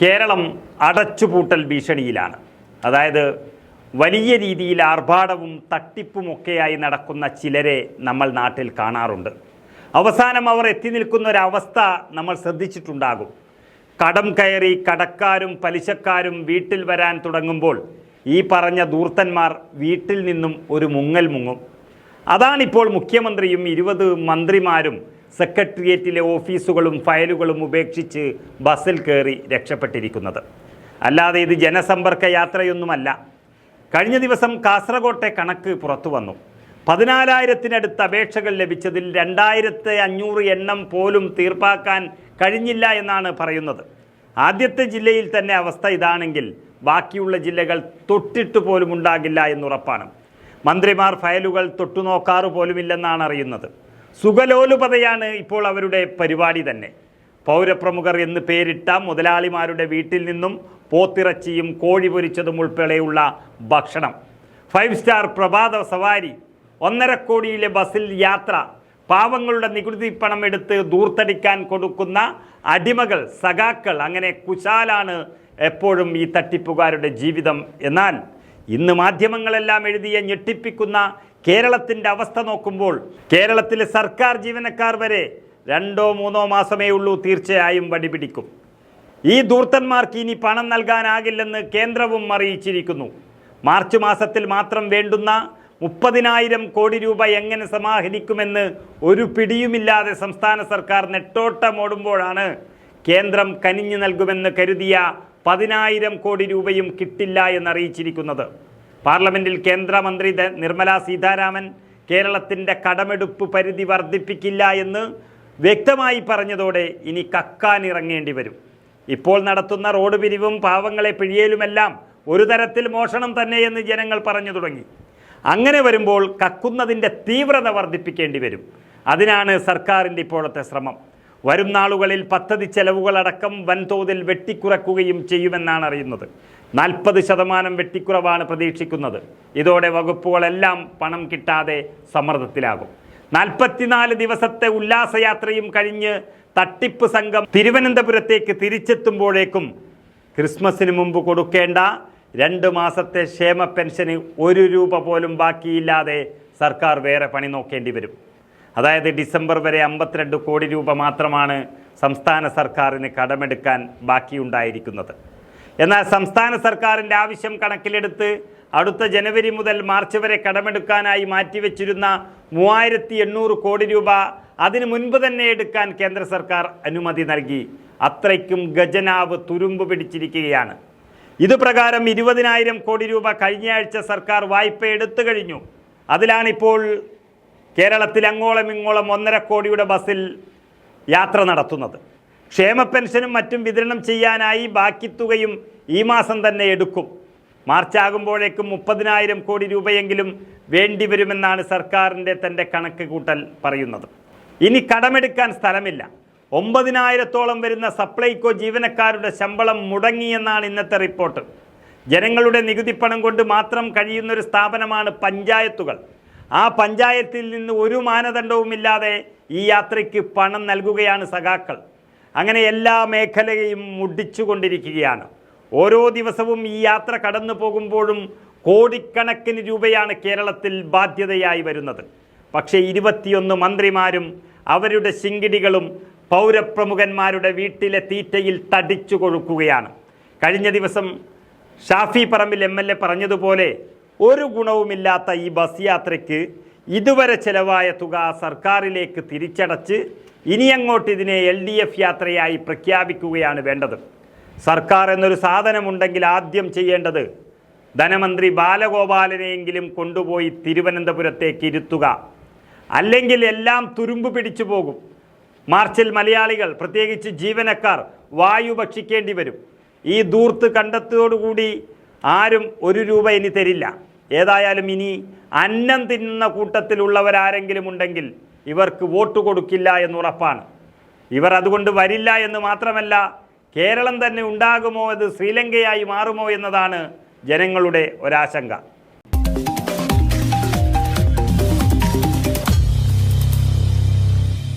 കേരളം അടച്ചുപൂട്ടൽ ഭീഷണിയിലാണ്. അതായത് വലിയ രീതിയിൽ ആർഭാടവും തട്ടിപ്പുമൊക്കെയായി നടക്കുന്ന ചിലരെ നമ്മൾ നാട്ടിൽ കാണാറുണ്ട്. അവസാനം അവർ എത്തി നിൽക്കുന്ന ഒരവസ്ഥ നമ്മൾ ശ്രദ്ധിച്ചിട്ടുണ്ടാകും. കടം കയറി കടക്കാരും പലിശക്കാരും വീട്ടിൽ വരാൻ തുടങ്ങുമ്പോൾ ഈ പറഞ്ഞ ദൂർത്തന്മാർ വീട്ടിൽ നിന്നും ഒരു മുങ്ങൽ മുങ്ങും. അതാണിപ്പോൾ മുഖ്യമന്ത്രിയും ഇരുപത് മന്ത്രിമാരും സെക്രട്ടേറിയറ്റിലെ ഓഫീസുകളും ഫയലുകളും ഉപേക്ഷിച്ച് ബസ്സിൽ കയറി രക്ഷപ്പെട്ടിരിക്കുന്നത്. അല്ലാതെ ഇത് ജനസമ്പർക്ക യാത്രയൊന്നുമല്ല. കഴിഞ്ഞ ദിവസം കാസർഗോട്ടെ കണക്ക് പുറത്തു വന്നു. പതിനാലായിരത്തിനടുത്ത് അപേക്ഷകൾ ലഭിച്ചതിൽ രണ്ടായിരത്തി അഞ്ഞൂറ് എണ്ണം പോലും തീർപ്പാക്കാൻ കഴിഞ്ഞില്ല എന്നാണ് പറയുന്നത്. ആദ്യത്തെ ജില്ലയിൽ തന്നെ അവസ്ഥ ഇതാണെങ്കിൽ ബാക്കിയുള്ള ജില്ലകൾ തൊട്ടിട്ട് പോലും ഉണ്ടാകില്ല എന്നുറപ്പാണ്. മന്ത്രിമാർ ഫയലുകൾ തൊട്ടുനോക്കാറ് പോലുമില്ലെന്നാണ് അറിയുന്നത്. സുഖലോലുപതയാണ് ഇപ്പോൾ അവരുടെ പരിപാടി തന്നെ. പൗരപ്രമുഖർ എന്ന് പേരിട്ട മുതലാളിമാരുടെ വീട്ടിൽ നിന്നും പോത്തിറച്ചിയും കോഴി പൊരിച്ചതും ഉൾപ്പെടെയുള്ള ഭക്ഷണം. ഫൈവ് സ്റ്റാർ പ്രഭാത സവാരി ഒന്നര കോടിയിലെ ബസ്സിൽ യാത്ര പാവങ്ങളുടെ നികുതി പണം എടുത്ത് ദൂർത്തടിക്കാൻ കൊടുക്കുന്ന അടിമകൾ സഖാക്കൾ അങ്ങനെ കുശാലാണ് എപ്പോഴും ഈ തട്ടിപ്പുകാരുടെ ജീവിതം. എന്നാൽ ഇന്ന് മാധ്യമങ്ങളെല്ലാം എഴുതിയ ഞെട്ടിപ്പിക്കുന്ന കേരളത്തിന്റെ അവസ്ഥ നോക്കുമ്പോൾ കേരളത്തിലെ സർക്കാർ ജീവനക്കാർ വരെ രണ്ടോ മൂന്നോ മാസമേ ഉള്ളൂ തീർച്ചയായും വടിപിടിക്കും ഈ ധൂർത്തന്മാർക്ക് ഇനി പണം നൽകാനാകില്ലെന്ന് കേന്ദ്രവും അറിയിച്ചിരിക്കുന്നു. മാർച്ച് മാസത്തിൽ മാത്രം വേണ്ടുന്ന മുപ്പതിനായിരം കോടി രൂപ എങ്ങനെ സമാഹരിക്കുമെന്ന് ഒരു പിടിയുമില്ലാതെ സംസ്ഥാന സർക്കാർ നെട്ടോട്ടമോടുമ്പോഴാണ് കേന്ദ്രം കനിഞ്ഞു നൽകുമെന്ന് കരുതിയ പതിനായിരം കോടി രൂപയും കിട്ടില്ല എന്നറിയിച്ചിരിക്കുന്നത്. പാർലമെന്റിൽ കേന്ദ്രമന്ത്രി നിർമ്മലാ സീതാരാമൻ കേരളത്തിന്റെ കടമെടുപ്പ് പരിധി വർദ്ധിപ്പിക്കില്ല എന്ന് വ്യക്തമായി പറഞ്ഞതോടെ ഇനി കക്കാൻ ഇറങ്ങേണ്ടി വരും. ഇപ്പോൾ നടത്തുന്ന റോഡ് പിരിവും പാവങ്ങളെ പിഴിയലുമെല്ലാം ഒരു തരത്തിൽ മോഷണം തന്നെയെന്ന് ജനങ്ങൾ പറഞ്ഞു തുടങ്ങി. അങ്ങനെ വരുമ്പോൾ കക്കുന്നതിന്റെ തീവ്രത വർദ്ധിപ്പിക്കേണ്ടി വരും. അതിനാണ് സർക്കാരിന്റെ ഇപ്പോഴത്തെ ശ്രമം. വരും നാളുകളിൽ പദ്ധതി ചെലവുകളടക്കം വൻതോതിൽ വെട്ടിക്കുറക്കുകയും ചെയ്യുമെന്നാണ് അറിയുന്നത്. നാൽപ്പത് ശതമാനം വെട്ടിക്കുറവാണ് പ്രതീക്ഷിക്കുന്നത്. ഇതോടെ വകുപ്പുകളെല്ലാം പണം കിട്ടാതെ സമ്മർദ്ദത്തിലാകും. നാൽപ്പത്തിനാല് ദിവസത്തെ ഉല്ലാസയാത്രയും കഴിഞ്ഞ് തട്ടിപ്പ് സംഘം തിരുവനന്തപുരത്തേക്ക് തിരിച്ചെത്തുമ്പോഴേക്കും ക്രിസ്മസിന് മുമ്പ് കൊടുക്കേണ്ട രണ്ട് മാസത്തെ ക്ഷേമ പെൻഷന് ഒരു രൂപ പോലും ബാക്കിയില്ലാതെ സർക്കാർ വേറെ പണി നോക്കേണ്ടി വരും. അതായത് ഡിസംബർ വരെ അമ്പത്തിരണ്ട് കോടി രൂപ മാത്രമാണ് സംസ്ഥാന സർക്കാരിന് കടമെടുക്കാൻ ബാക്കിയുണ്ടായിരിക്കുന്നത്. എന്നാൽ സംസ്ഥാന സർക്കാരിന്റെ ആവശ്യം കണക്കിലെടുത്ത് അടുത്ത ജനുവരി മുതൽ മാർച്ച് വരെ കടമെടുക്കാനായി മാറ്റിവെച്ചിരുന്ന മൂവായിരത്തി എണ്ണൂറ് കോടി രൂപ അതിനു മുൻപ് തന്നെ എടുക്കാൻ കേന്ദ്ര സർക്കാർ അനുമതി നൽകി. അത്രയ്ക്കും ഗജനാവ് തുരുമ്പ് പിടിച്ചിരിക്കുകയാണ്. ഇത് പ്രകാരം ഇരുപതിനായിരം കോടി രൂപ കഴിഞ്ഞയാഴ്ച സർക്കാർ വായ്പ എടുത്തു കഴിഞ്ഞു. അതിലാണിപ്പോൾ കേരളത്തിൽ അങ്ങോളം ഇങ്ങോളം ഒന്നര കോടിയുടെ ബസ്സിൽ യാത്ര നടത്തുന്നത്. ക്ഷേമ പെൻഷനും മറ്റും വിതരണം ചെയ്യാനായി ബാക്കി തുകയും ഈ മാസം തന്നെ എടുക്കും. മാർച്ച് ആകുമ്പോഴേക്കും മുപ്പതിനായിരം കോടി രൂപയെങ്കിലും വേണ്ടിവരുമെന്നാണ് സർക്കാരിന്റെ തന്റെ കണക്ക് കൂട്ടൽ പറയുന്നത്. ഇനി കടമെടുക്കാൻ സ്ഥലമില്ല. ഒമ്പതിനായിരത്തോളം വരുന്ന സപ്ലൈകോ ജീവനക്കാരുടെ ശമ്പളം മുടങ്ങിയെന്നാണ് ഇന്നത്തെ റിപ്പോർട്ട്. ജനങ്ങളുടെ നികുതിപ്പണം കൊണ്ട് മാത്രം കഴിയുന്നൊരു സ്ഥാപനമാണ് പഞ്ചായത്തുകൾ. ആ പഞ്ചായത്തിൽ നിന്ന് ഒരു മാനദണ്ഡവുമില്ലാതെ ഈ യാത്രയ്ക്ക് പണം നൽകുകയാണ് സഖാക്കൾ. അങ്ങനെ എല്ലാ മേഖലയും മുടിച്ചുകൊണ്ടിരിക്കുകയാണ്. ഓരോ ദിവസവും ഈ യാത്ര കടന്നു പോകുമ്പോഴും കോടിക്കണക്കിന് രൂപയാണ് കേരളത്തിൽ ബാധ്യതയായി വരുന്നത്. പക്ഷേ ഇരുപത്തിയൊന്ന് മന്ത്രിമാരും അവരുടെ ശിങ്കിടികളും പൗരപ്രമുഖന്മാരുടെ വീട്ടിലെ തീറ്റയിൽ തടിച്ചു കൊഴുക്കുകയാണ്. കഴിഞ്ഞ ദിവസം Shafi Parambil M L A പറഞ്ഞതുപോലെ ഒരു ഗുണവുമില്ലാത്ത ഈ ബസ് യാത്രയ്ക്ക് ഇതുവരെ ചെലവായ തുക സർക്കാരിലേക്ക് തിരിച്ചടച്ച് ഇനിയങ്ങോട്ട് ഇതിനെ എൽ ഡി എഫ് യാത്രയായി പ്രഖ്യാപിക്കുകയാണ് വേണ്ടത്. സർക്കാർ എന്നൊരു സാധനമുണ്ടെങ്കിൽ ആദ്യം ചെയ്യേണ്ടത് ധനമന്ത്രി ബാലഗോപാലനെയെങ്കിലും കൊണ്ടുപോയി തിരുവനന്തപുരത്തേക്ക് ഇരുത്തുക. അല്ലെങ്കിൽ എല്ലാം തുരുമ്പ് പിടിച്ചു പോകും. മാർച്ചിൽ മലയാളികൾ പ്രത്യേകിച്ച് ജീവനക്കാർ വായു ഭക്ഷിക്കേണ്ടി വരും. ഈ ദൂർത്ത് കണ്ടെത്തോടുകൂടി ആരും ഒരു രൂപ ഇനി തരില്ല. ഏതായാലും ഇനി അന്നം തിന്നുന്ന കൂട്ടത്തിലുള്ളവരാരെങ്കിലും ഉണ്ടെങ്കിൽ ഇവർക്ക് വോട്ട് കൊടുക്കില്ല എന്ന് എന്നുറപ്പാണ് ഇവർ അതുകൊണ്ട് വരില്ല എന്ന് മാത്രമല്ല കേരളം തന്നെ ഉണ്ടാകുമോ അത് ശ്രീലങ്കയായി മാറുമോ എന്നതാണ് ജനങ്ങളുടെ ഒരാശങ്ക.